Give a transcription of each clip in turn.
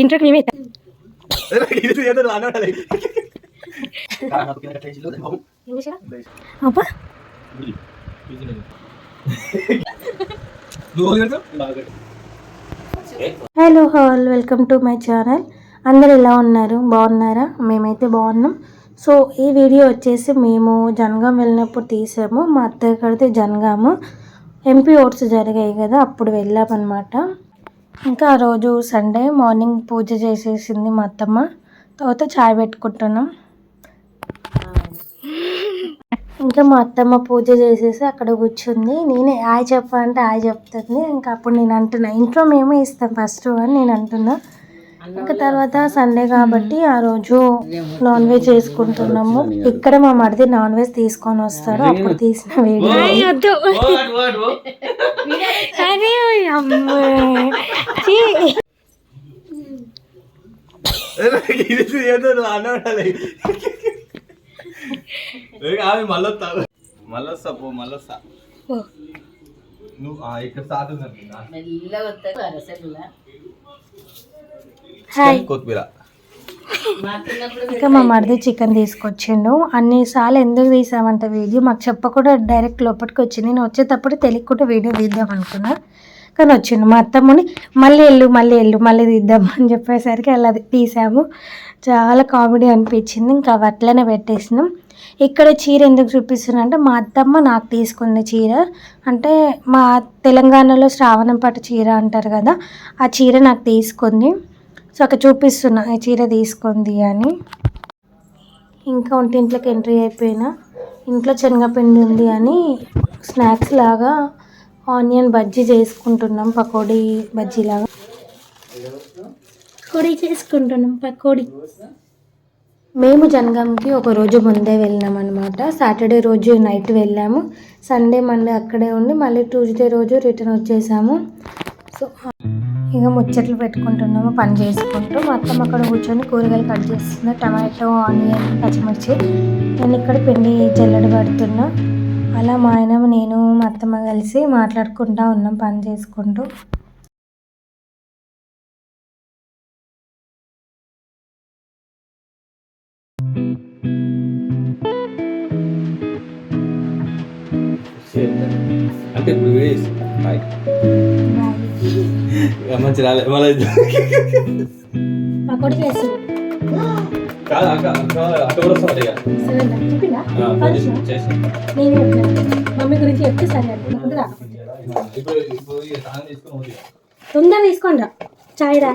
ఇంట్లోకి మేమే అబ్బా. Hello all welcome to my channel అందరు ఎలా ఉన్నారు? బాగున్నారా? మేమైతే బాగున్నాం. సో ఈ వీడియో వచ్చేసి మేము జనగాం వెళ్ళినప్పుడు తీసాము. మా అత్తయ్య కడితే జనగాము ఎంపీ ఓట్స్ జరిగాయి కదా అప్పుడు వెళ్ళామన్నమాట. ఇంకా ఆ రోజు సండే మార్నింగ్ పూజ చేసేసింది మా అత్తమ్మ. తర్వాత చాయ్ పెట్టుకుంటున్నాం. ఇంకా మా అత్తమ్మ పూజ చేసేసి అక్కడ కూర్చుంది. నేనే హాయ్ చెప్పా అంటే హాయ్ చెప్తుంది. ఇంకా అప్పుడు నేను అంటున్నా ఇంట్లో మేమే ఇస్తాం ఫస్ట్ అని నేను అంటున్నా. ఇంకా తర్వాత సండే కాబట్టి ఆ రోజు నాన్ వెజ్ చేసుకుంటున్నాము. ఇక్కడ మా మరిది నాన్ వెజ్ తీసుకొని వస్తాడు అప్పుడు తీసిన వీడియో. అరే అమ్మే. ఛీ. ఆమె మళ్ళొస్తా. మళ్ళొస్తా పో మళ్ళొస్తా. ఓ. నువ్వు ఆ, ఇక్కడ స్టార్ట్ ఉంది హాయ్ కొత్తిమీర. ఇంకా మా మరిది చికెన్ తీసుకొచ్చిండు. అన్నిసార్లు ఎందుకు తీసామంటే వీడియో మాకు చెప్పకుండా డైరెక్ట్ లోపలికి వచ్చింది. నేను వచ్చేటప్పుడు తెలియకుండా వీడియో తీద్దాం అనుకున్నా. కానీ వచ్చిండు మా అత్తమ్మని మళ్ళీ వెళ్ళు మళ్ళీ వెళ్ళు మళ్ళీ తీద్దాం అని చెప్పేసరికి అలా తీసాము. చాలా కామెడీ అనిపించింది. ఇంకా అవి అట్లనే పెట్టేసినాం. ఇక్కడ చీర ఎందుకు చూపిస్తున్నా అంటే మా అత్తమ్మ నాకు తీసుకుంది చీర. అంటే మా తెలంగాణలో శ్రావణం పట్టు చీర అంటారు కదా ఆ చీర నాకు తీసుకుంది. సో అక్కడ చూపిస్తున్నా ఈ చీర తీసుకుంది అని. ఇంకా ఒంటింట్లోకి ఎంట్రీ అయిపోయినా ఇంట్లో శనగపిండి ఉంది అని స్నాక్స్ లాగా ఆనియన్ బజ్జీ చేసుకుంటున్నాం పకోడీ బజ్జీ లాగా. పకోడీ చేసుకుంటున్నాం పకోడీ. మేము జనగాంకి ఒక రోజు ముందే వెళ్ళాం అనమాట సాటర్డే రోజు నైట్ వెళ్ళాము. సండే మండే అక్కడే ఉండి మళ్ళీ ట్యూస్డే రోజు రిటర్న్ వచ్చేసాము. సో ఇక ముచ్చట్లు పెట్టుకుంటున్నాము పని చేసుకుంటూ. మా అత్తమ్మ అక్కడ కూర్చొని కూరగాయలు కట్ చేస్తున్నా టమాటో ఆనియన్ పచ్చిమిర్చి. నేను ఇక్కడ పిండి జల్లెడ పడుతున్నా. అలా మా ఆయన నేను మా అత్తమ్మ కలిసి మాట్లాడుకుంటా ఉన్నాం పని చేసుకుంటూ. అంటే ఇప్పుడు మంచి రాలే మళ్ళీ పకోడీ చేసి. కాదు అక్క అక్క కూడా. నేను మమ్మీ గురించి చెప్తే సరే. తొందర తీసుకోండి రా. చాయ్ రా.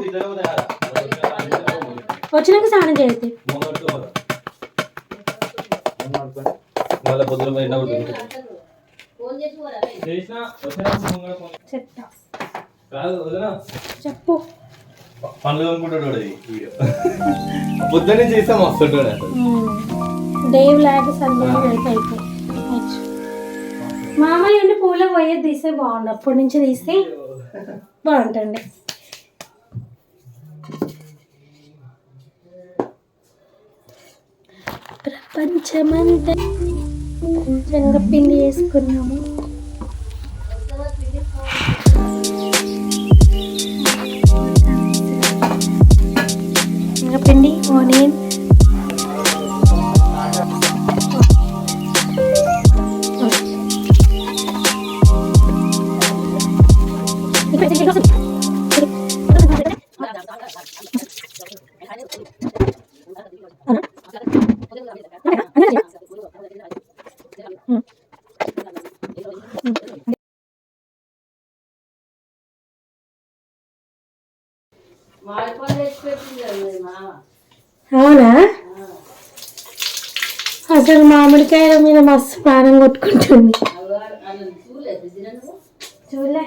వచ్చినాక స్నానం కడుక్కో. చెప్తా. కాదు వదినా. చెప్పు. పనులు అనుకుంటాడు వీడియో. పొద్దున్నే చేస్తే అసలు. దేవ్ లాగ్ అయిపోయి. మామయ్య ఉండి పూల పోయేది తీస్తే బాగుండు. అప్పటి నుంచి తీస్తే బాగుంటుంది ప్రపంచమంతా శనగపిండి వేసుకున్నాము. అవునా? అసలు మామిడికాయల మీద మస్తు ప్రాణం కొట్టుకుంటుంది. చూడలే.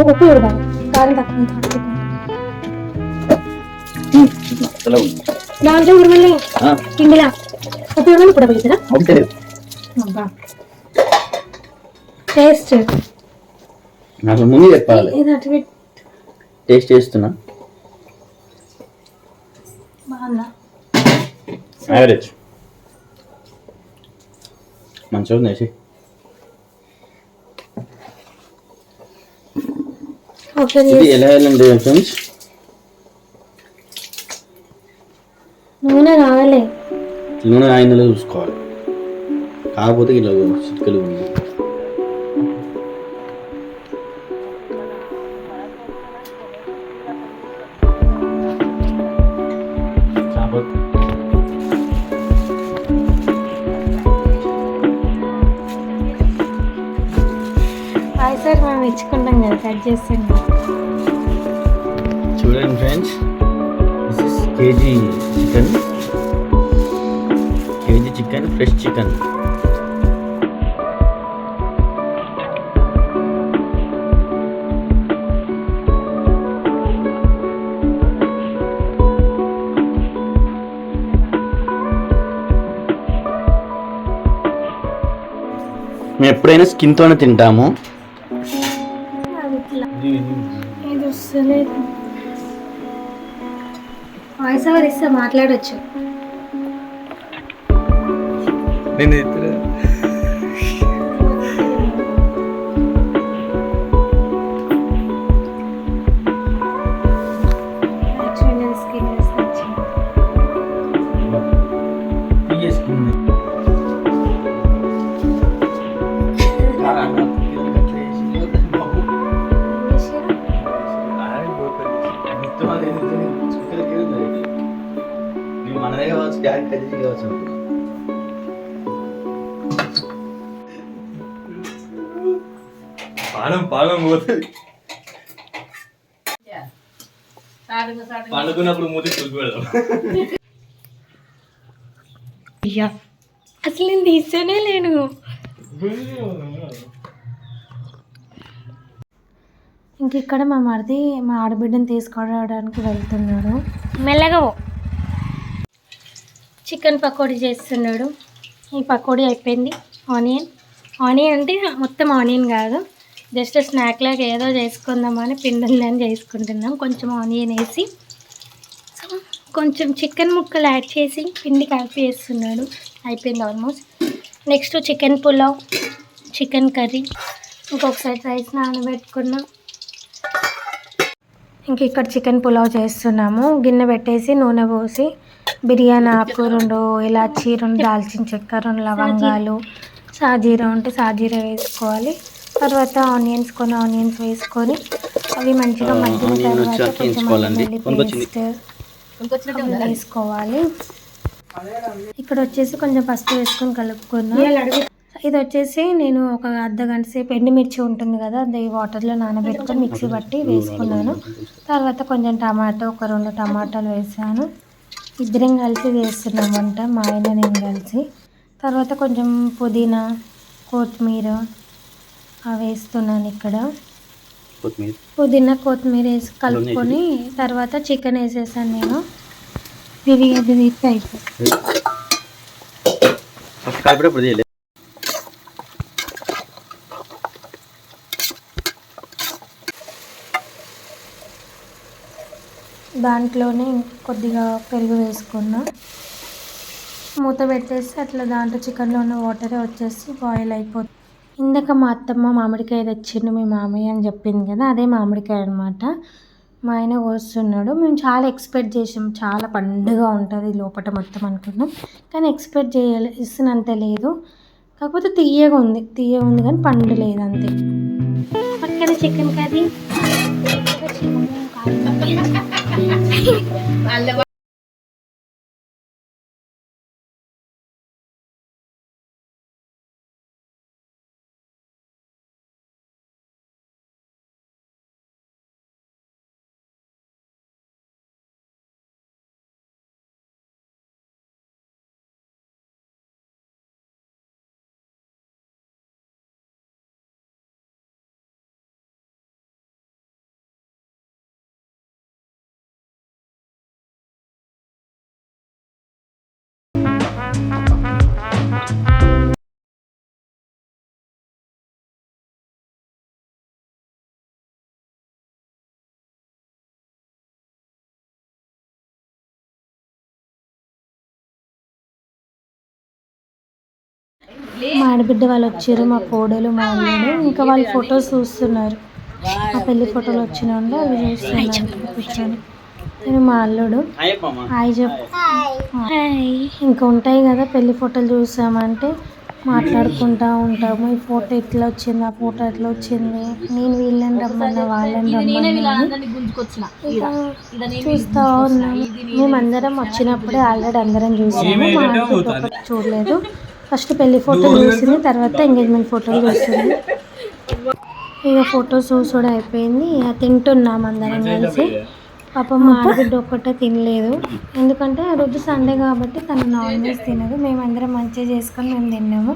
ఉప్పు చూడాలి కారం తక్కువ. దాంట్లో ఉరుమల్లి కిండిలా ఉప్పు చూడాలి ఇప్పుడు పోయిద్దా అబ్బా టేస్ట్ నాకు ముందు చెప్పాలి ఇది అటు పెట్టి టేస్ట్ చేస్తున్నా బాగుందా యావరేజ్ వేసి ఒకసారి ఇది ఎలా వెళ్ళండి ఫ్రెండ్స్? నూనె కావాలి నూనె ఆయిందలో చూసుకోవాలి. కాకపోతే ఇలా చిటికలు ఉంది. ఇచ్చుకుంటాం కదా కట్ చేస్తాను చూడండి friends this is KG chicken. KG chicken fresh chicken. మేము ఎప్పుడైనా స్కిన్తోనే తింటాము. లేదు. వాయిస్ ఓవర్ ఇస్తే మాట్లాడచ్చు. నేను పానం పోతుంది పండుకున్నప్పుడు మూతి పెడదాం. అయ్యా అసలు నేను తీస్తేనే లేను. ఇంక ఇక్కడ మా మరిది మా ఆడబిడ్డని తీసుకురావడానికి వెళ్తున్నాడు. మెల్లగా. చికెన్ పకోడీ చేస్తున్నాడు. ఈ పకోడీ అయిపోయింది. ఆనియన్. ఆనియన్ అంటే మొత్తం ఆనియన్ కాదు. జస్ట్ స్నాక్ లాగా ఏదో చేసుకుందామని పిండి ఉందని చేసుకుంటున్నాం. కొంచెం ఆనియన్ వేసి. సో కొంచెం చికెన్ ముక్కలు యాడ్ చేసి పిండి కలిపి వేస్తున్నాడు. అయిపోయింది almost next chicken pulao chicken curry ఇంకొకసారి రైస్ నానబెట్టుకున్నాం. ఇంక ఇక్కడ చికెన్ పులావ్ చేస్తున్నాము. గిన్నె పెట్టేసి నూనె పోసి బిర్యానీ ఆకు రెండు ఇలాచి రెండు దాల్చిన చెక్క రెండు లవంగాలు సాజీరా ఉంటే సాజీరా వేసుకోవాలి. తర్వాత ఆనియన్స్ కొన్ని ఆనియన్స్ వేసుకొని అవి మంచిగా మగ్గిన తర్వాత కొంచెం వేసుకోవాలి. ఇక్కడ వచ్చేసి కొంచెం పసుపు వేసుకొని కలుపుకున్నాం. ఇది వచ్చేసి నేను ఒక అర్ధ గంట సేపు ఎండుమిర్చి ఉంటుంది కదా అది వాటర్లో నానబెట్టుకొని మిక్సీ పట్టి వేసుకున్నాను. తర్వాత కొంచెం టమాటో ఒక రెండు టమాటాలు వేసాను. ఇద్దరం కలిసి వేస్తున్నాం వంట మా ఆయన నేను కలిసి. తర్వాత కొంచెం పుదీనా కొత్తిమీర అవి వేస్తున్నాను ఇక్కడ. పుదీనా కొత్తిమీర వేసి కలుపుకొని తర్వాత చికెన్ వేసేసాను నేను. అయిపోయింది దాంట్లోనే కొద్దిగా పెరుగు వేసుకున్నా. మూత పెట్టేసి అట్లా దాంట్లో చికెన్లో ఉన్న వాటరే వచ్చేసి బాయిల్ అయిపోతుంది. ఇందాక మా అత్తమ్మ మామిడికాయ తెచ్చిండు మీ మామయ్య అని చెప్పింది కదా అదే మామిడికాయ అనమాట మా ఆయన కోస్తున్నాడు. మేము చాలా ఎక్స్పెక్ట్ చేసాం. చాలా పండుగ ఉంటుంది లోపల మొత్తం అనుకున్నాం. కానీ ఎక్స్పెక్ట్ చేయాలి ఇస్తున్నంత లేదు. కాకపోతే తీయగా ఉంది. తీయగా ఉంది కానీ పండు లేదు అంతే. పక్కన చికెన్ కర్రీ. మా ఆడబిడ్డ వాళ్ళు వచ్చారు మా కోడలు మా అల్లుడు ఇంకా వాళ్ళు ఫొటోస్ చూస్తున్నారు. మా పెళ్ళి ఫోటోలు వచ్చిన వాళ్ళు అవి చూస్తున్నారు. కూర్చొని. నేను మా అల్లుడు. హాయ్ చెప్పు. హాయ్. ఇంకా ఉంటాయి కదా పెళ్ళి ఫోటోలు చూసామంటే మాట్లాడుకుంటా ఉంటాము. ఈ ఫోటో ఎట్లా వచ్చింది ఆ ఫోటో ఎట్లా వచ్చింది? నేను వీళ్ళని రమ్మన్నా వాళ్ళని రమ్మన్నా. చూస్తా ఉన్నాము. మేమందరం వచ్చినప్పుడే ఆల్రెడీ అందరం చూసాము. మా చూడలేదు. ఫస్ట్ పెళ్ళి ఫోటో చూసింది తర్వాత ఎంగేజ్మెంట్ ఫోటోలు చూసింది. ఇక ఫొటోస్ చూసుడు అయిపోయింది. ఇక తింటున్నాం అందరం కలిసి. పాపం మా ఆడబిడ్డ ఒక్కటే తినలేదు. ఎందుకంటే ఆ రోజు సండే కాబట్టి తను నాన్ వెజ్ తినదు. మేమందరం మంచిగా చేసుకొని మేము తిన్నాము.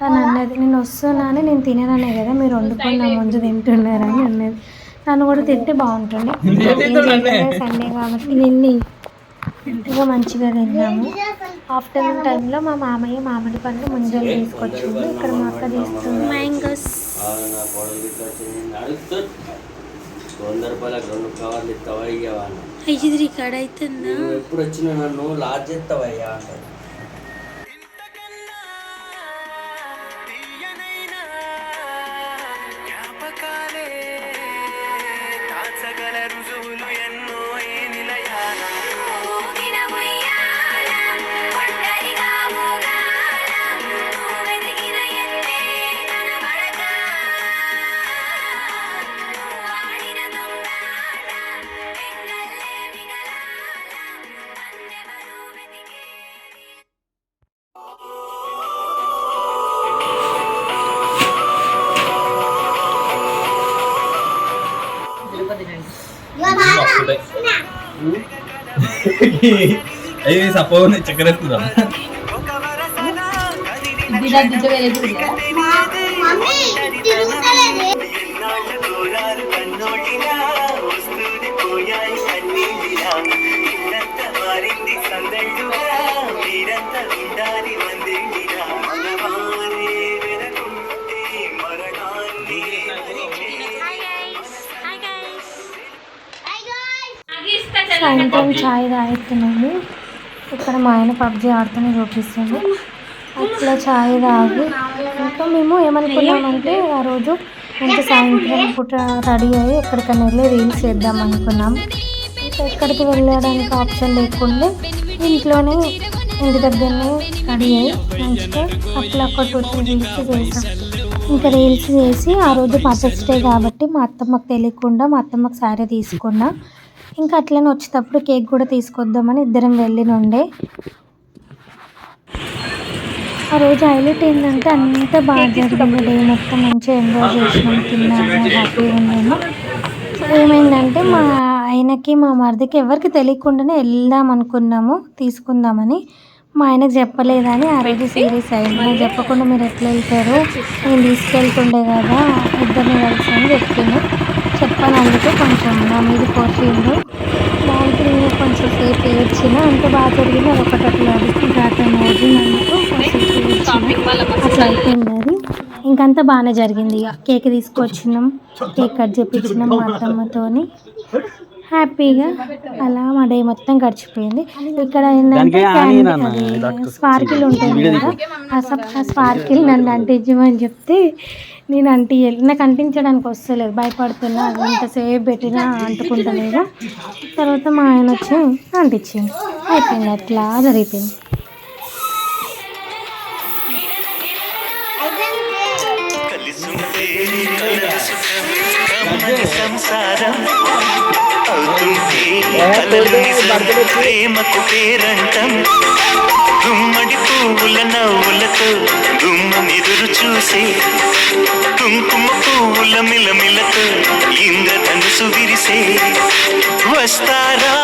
తను అన్నది నేను వస్తున్నాను నేను తినననే కదా మీరు వండుకొని నా ముందు తింటున్నారని అన్నది. తను కూడా తింటే బాగుంటుంది. సండే కాబట్టి తిని ఇక మంచిగా తిన్నాము. ఆఫ్టర్నూన్ టైంలో మా మామయ్య మామిడి పండు ముంజలు తీసుకొచ్చింది ఇక్కడ మా అక్క తీస్తుంది. మ్యాంగోస్ నా కోడలు గిట్ల వచ్చింది నడుస్తూ వంద రూపాయలకు రెండు కవర్లు ఇస్తావా. ఐదు రికార్డ్ అవుతుందా ఎప్పుడు వచ్చినా నన్ను లాడ్జ్ చేస్తావా? అయ్యా అంటారు. అయ్యి సపోజ్ చక్కెర వేసుకుందా సాయంత్రం చాయ్ తాగుతున్నాము. ఇక్కడ మా ఆయన పబ్జి ఆడుతూనే చూపిస్తుంది. అట్లా చాయ్ తాగి. ఇంకా మేము ఏమనుకున్నామంటే ఆ రోజు మంచి సాయంత్రం పూట రెడీ అయ్యి ఎక్కడికైనా వెళ్ళి రీల్స్ చేద్దాం అనుకున్నాం. ఇంకా ఎక్కడికి వెళ్ళడానికి ఆప్షన్ లేకుండా ఇంట్లోనే ఇంటి దగ్గరనే రెడీ అయ్యి మంచిగా అట్లా ఒక టూ త్రీ రీల్స్ చేసాం. ఇంకా రీల్స్ చేసి ఆ రోజు మదర్స్ డే కాబట్టి మా అత్తమ్మకు తెలియకుండా మా అత్తమ్మకు శారీ తీసుకున్నా. ఇంకా అట్లనే వచ్చేటప్పుడు కేక్ కూడా తీసుకొద్దామని ఇద్దరం వెళ్ళి నుండే ఆ రోజు హైలైట్ ఏంటంటే అంత బాగా జరిగింది. డే మొత్తం మంచిగా ఎంజాయ్ చేసినాం తిన్నాము హ్యాపీగా ఉన్నాము. ఏమైందంటే మా ఆయనకి మా మరిదికి ఎవరికి తెలియకుండానే వెళ్దాం అనుకున్నాము తీసుకుందామని. మా ఆయనకు చెప్పలేదని ఆ రోజు సీరియస్ అయింది. చెప్పకుండా మీరు ఎట్లా వెళ్తారు? నేను తీసుకెళ్తుండే కదా ఇద్దరిని కలిసి అని చెప్పిండు చెప్పానందుకు కొంచెం నా మీద కోసిండు దానికి నేను కొంచెం సేపు ఏడ్చిన అంత బాగా జరిగింది. అది ఒకటి అట్లా అడుగుతుంది అతను ఓడినందుకు అట్లా అయిపోయింది అది. ఇంకంతా బాగానే జరిగింది. ఇక కేక్ తీసుకొచ్చినాం. కేక్ కట్ చేపించినాం మా అత్తమ్మతోని. హ్యాపీగా అలా మా డే మొత్తం గడిచిపోయింది. ఇక్కడ ఏంటంటే స్పార్కిల్ ఉంటుంది కదా. ఆ స్పార్కిల్ నన్ను అంటించమని చెప్తే నేను అంటి నాకు అంటించడానికి వస్తలేదు. భయపడుతున్నా అది ఎంతసేపు పెట్టినా అంటుకుంటలేదు తర్వాత మా ఆయన వచ్చి అంటించింది అయిపోయింది అట్లా జరిగిపోయింది. సంసారం. ప్రేమకు పేరంటం గుమ్మడి పువ్వుల నవ్వులతో గుమ్మనిదురు చూసి కుంకుమ పువ్వుల మిలమిలతో ఇంద్రధనుసు విరిసే వస్తారా?